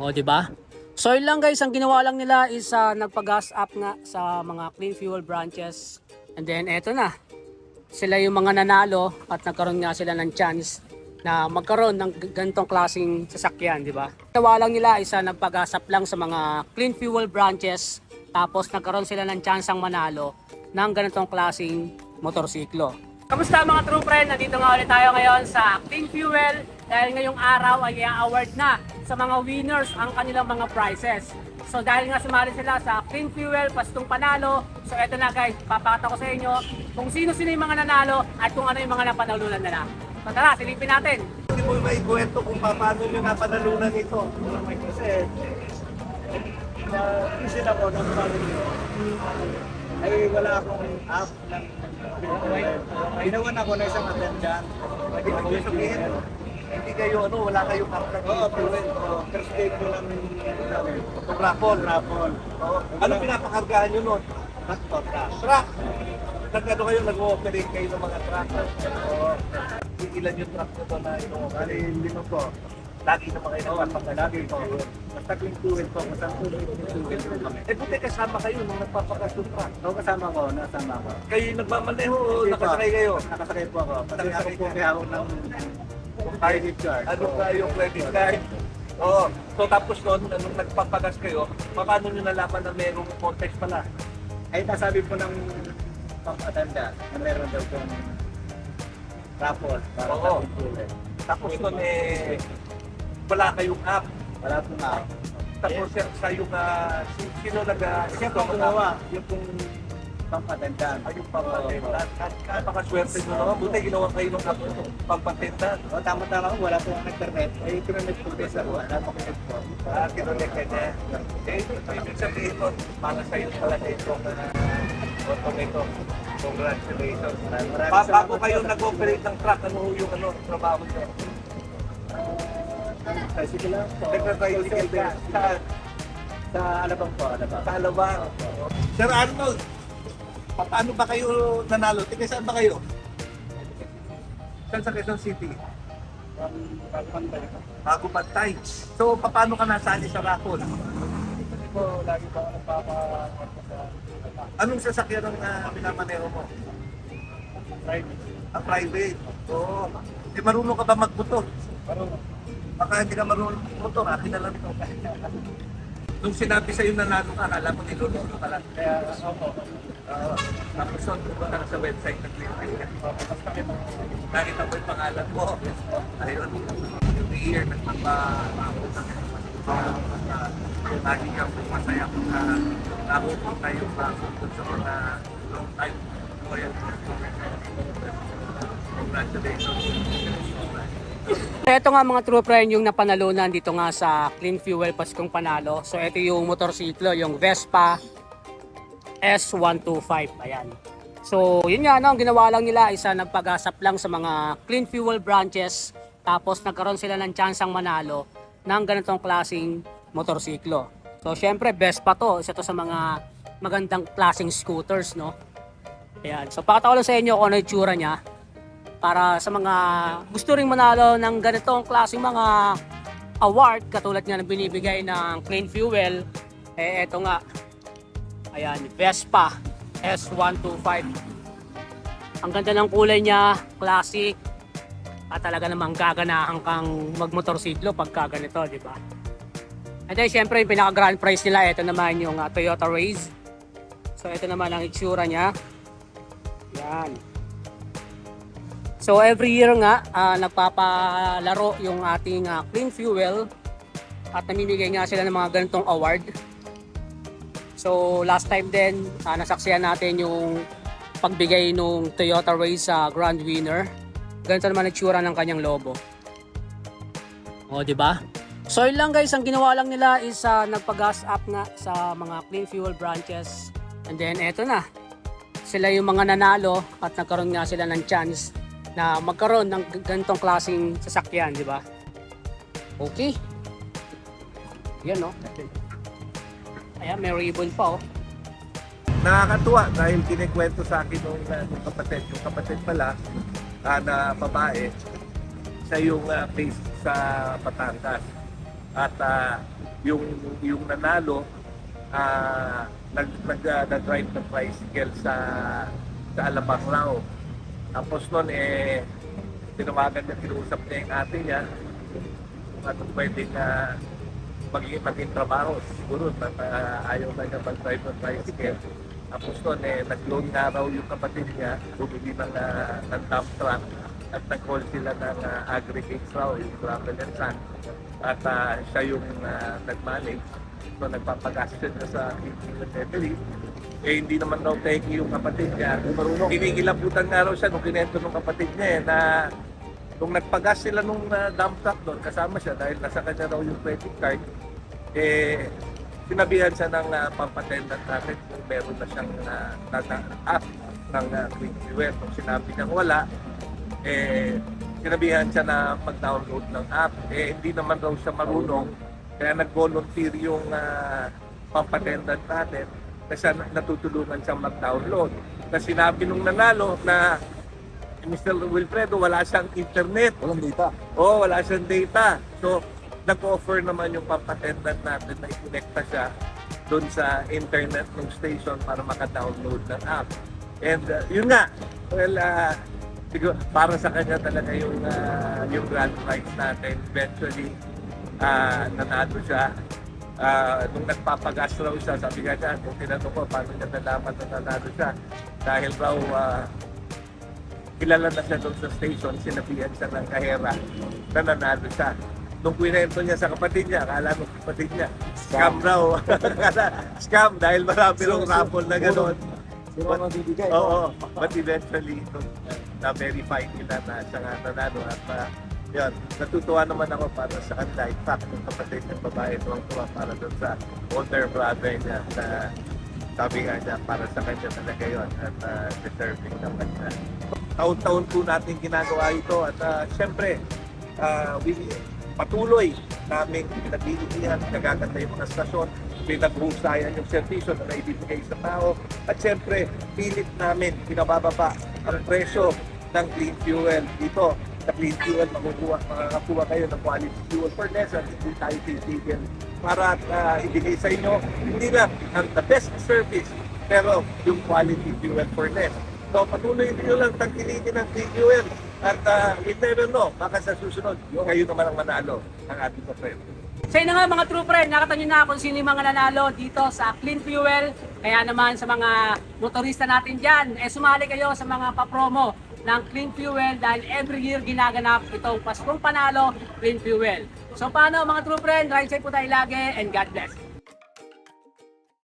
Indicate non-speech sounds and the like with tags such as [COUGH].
O, di ba? So yun lang guys, ang ginawa lang nila is uh, nagpa-gas up nga sa mga clean fuel branches. And then eto na. Sila yung mga nanalo at nagkaroon nga sila ng chance na magkaroon ng ganitong klaseng sasakyan, di ba? Ginawa lang nila is uh, nagpa-gas up lang sa mga clean fuel branches tapos nagkaroon sila ng chance ang manalo ng ganitong klaseng motorsiklo. Kamusta mga true friend? Nandito nga ulit tayo ngayon sa Clean Fuel dahil ngayong araw ay i-award na sa mga winners ang kanilang mga prizes. So dahil nga sumali sila sa Clean Fuel pastong panalo, so eto na guys, papakita ko sa inyo kung sino-sino yung mga nanalo at kung ano yung mga napanalunan nila. So tara, silipin natin. Hindi mo may kwento kung paano nyo napanalunan ito. Kasi, na-visit ako ng. Ay wala akong app ng Bitcoin. Ginawan ako na isang attendant. Ako sabihin, hindi kayo, ano, wala kayong app ng Bitcoin. Oo, First day ko lang raffle. Raffle. Oo. Ano pinapakargahan nyo nun? Truck. Truck. Nag ano kayo, nag-ooperate kayo ng mga truck. Oo. Ilan yung truck nito na ino? Bali, lima po. Lagi naman kayo nagpapagod. Lagi po. Basta kung tuwid po, basta tuwid po. Eh, buti kasama kayo nung nagpapagasong truck. Oo, kasama ko, nasama ko. Kayo yung nagmamaneho o nakasakay kayo? Nakasakay po ako. Kasi ako po ka. may hawak ng credit card. Ano ka yung credit card? Oo. So tapos noon, nung nagpapagas kayo, paano nyo nalaman na merong contest pala? Ay, nasabi po ng pamatanda na meron daw kong raffle para Oo. sa kulay. Tapos noon eh, wala kayong app. Wala po nga. Tapos siya, sa yung, ah, si- sino nag ah, Siya po gumawa, yung pong pamatanda. Ay, yung pampatentan. At napakaswerte nyo naman. Buti ginawa kayo ng app nyo, pampatentan. O, tama-tama ko, wala po akong internet. Ay, internet po din sa buwan. Napakit po. Ah, kinonect ka niya. Eh, ibig sabihin nun, para sa'yo pala na itong uh, auto nito. Congratulations. Salamat Bago kayo nag-operate ng truck, ano yung ano, trabaho nyo? Tricycle lang po. Nagka-tricycle din. Sa, Sa Alabang po, Alabang. sa Alabang. Sir Arnold, pa- paano ba kayo nanalo? Tika, saan ba kayo? Saan sa Quezon City? Bago Pantay. So, pa- paano ka nasali sa raffle? Kasi po, lagi po ako nagpapakita sa Anong sasakyan ang uh, pinamaneho mo? private. Ang private. Oo. Eh, marunong ka ba magbuto? Parang, Baka hindi ka marunong magbuto, akin na lang ito. [LAUGHS] Nung sinabi sa'yo na nanalo ka, alam mo niloloko ka lang. kaya, ako, Oo. Tapos son, pumunta ka sa website ng Clearfield. Nakita mo yung pangalan mo. Ayun. Every year, nagpapaabot ng Lagi kang masaya kung na napupunta yung mga sa mga long time loyal Congratulations. Ito nga mga true friend yung napanalunan dito nga sa Clean Fuel Paskong Panalo. So ito yung motorsiklo, yung Vespa S125. Ayan. So yun nga, no, ang ginawa lang nila is uh, nagpagasap lang sa mga Clean Fuel branches. Tapos nagkaroon sila ng chance ang manalo ng ganitong klaseng motorsiklo. So syempre Vespa to, isa to sa mga magandang klaseng scooters, no? Ayan. So pakita lang sa inyo kung ano yung tsura niya para sa mga gusto ring manalo ng ganitong klaseng mga award katulad nga ng binibigay ng Clean Fuel eh eto nga. Ayan Vespa S125 ang ganda ng kulay niya classic. At talaga namang gaganahan kang magmotorsiklo pagka ganito di ba? And then syempre yung pinaka grand prize nila ito naman yung uh, Toyota Raze. So ito naman ang itsura niya. Yan So every year nga ah, nagpapalaro yung ating ah, clean fuel at namimigay nga sila ng mga ganitong award. So last time din ah, nasaksihan natin yung pagbigay nung Toyota Race sa grand winner. Ganito naman ang tsura ng kanyang logo. O, di ba? So yun lang guys, ang ginawa lang nila is ah, nagpa-gas up nga sa mga clean fuel branches. And then eto na. Sila yung mga nanalo at nagkaroon nga sila ng chance na magkaroon ng ganitong klaseng sasakyan, di ba? Okay. Yan, no? Ayan, may ribbon pa, oh. Nakakatuwa dahil kinikwento sa akin nung, uh, nung kapatid. Yung kapatid pala ah, na babae, siya yung uh, based sa Batangas. At ah, yung yung nanalo ah nag nag ah, nag-drive ng tricycle sa sa Alabaclao. Tapos noon eh tinawagan niya, kinuusap niya yung ate niya kung ano pwedeng uh, maging, maging trabaho. Siguro na, ah, ayaw na niya mag-drive ng tricycle. Tapos noon eh, nag-loan nga raw yung kapatid niya, bumili ng, uh, ng dump truck at nag-call sila ng uh, aggregates raw, yung travel and son. At ah, siya yung uh, nag-manage. So nagpapagastion niya sa Kingston Family. Eh hindi naman raw teki yung kapatid niya. Kinikilabutan nga raw siya nung kinento ng kapatid niya eh, na nung nagpagas sila nung uh, dump truck doon, kasama siya dahil nasa kanya raw yung credit card, eh, sinabihan siya ng uh, pampatendant natin kung meron na siyang uh, na- app ng uh, Quick Fuel. Kung sinabi niyang wala, eh, sinabihan siya na mag-download ng app. Eh, hindi naman raw siya marunong, kaya nag-volunteer yung uh, pampatendant natin na siya natutulungan siyang mag-download. Kasi sinabi nung nanalo na Mr. Wilfredo, wala siyang internet. Walang data. Oo, wala siyang data. So, nag-offer naman yung pampatendant natin na i-connecta siya doon sa internet ng station para maka-download ng app. And uh, yun nga, well, uh, siguro, para sa kanya talaga yung, uh, yung grand prize natin. Eventually, uh, nanalo siya. Uh, nung nagpapagas raw siya, sabi nga niya, kung tinanong ko, paano niya nalaman na nanalo siya? Dahil raw, uh, kilala na siya doon sa station, sinabihan siya ng kahera na nanalo siya. Nung kwento niya sa kapatid niya, akala ng kapatid niya, scam raw. [LAUGHS] Scam dahil marami So, rong so, raffle na gano'n. Sino ang magbibigay? Oo, but eventually, na-verify nila na siya nga nanalo at uh, yun, natutuwa naman ako para sa kanila. In fact, yung kapatid ng babae tuwang tuwa para doon sa older brother niya na sabi nga niya, para sa kanya talaga yun at uh, deserving naman na. Taon-taon po natin ginagawa ito at uh, syempre, uh, we, patuloy namin pinagbibigyan, nagaganda yung mga stasyon, pinaghusayan yung servisyo na naibibigay sa tao. At syempre, pilit namin pinabababa ang presyo ng clean fuel dito. Sa clean fuel, makukuha, makakakuha kayo ng quality fuel for less at hindi tayo titigil para uh, ibigay sa inyo hindi lang ang the best service pero yung quality fuel for less. So patuloy niyo lang tangkilikin ng clean fuel at uh, you never know, baka sa susunod, kayo naman ang manalo ng ating papremyo. So yun nga mga true friend, nakita na kung sino yung mga nanalo dito sa Clean Fuel. Kaya naman sa mga motorista natin dyan, eh sumali kayo sa mga papromo ng Clean Fuel dahil every year ginaganap itong Paskong Panalo Clean Fuel. So paano mga true friend, ride safe po tayo lagi and God bless.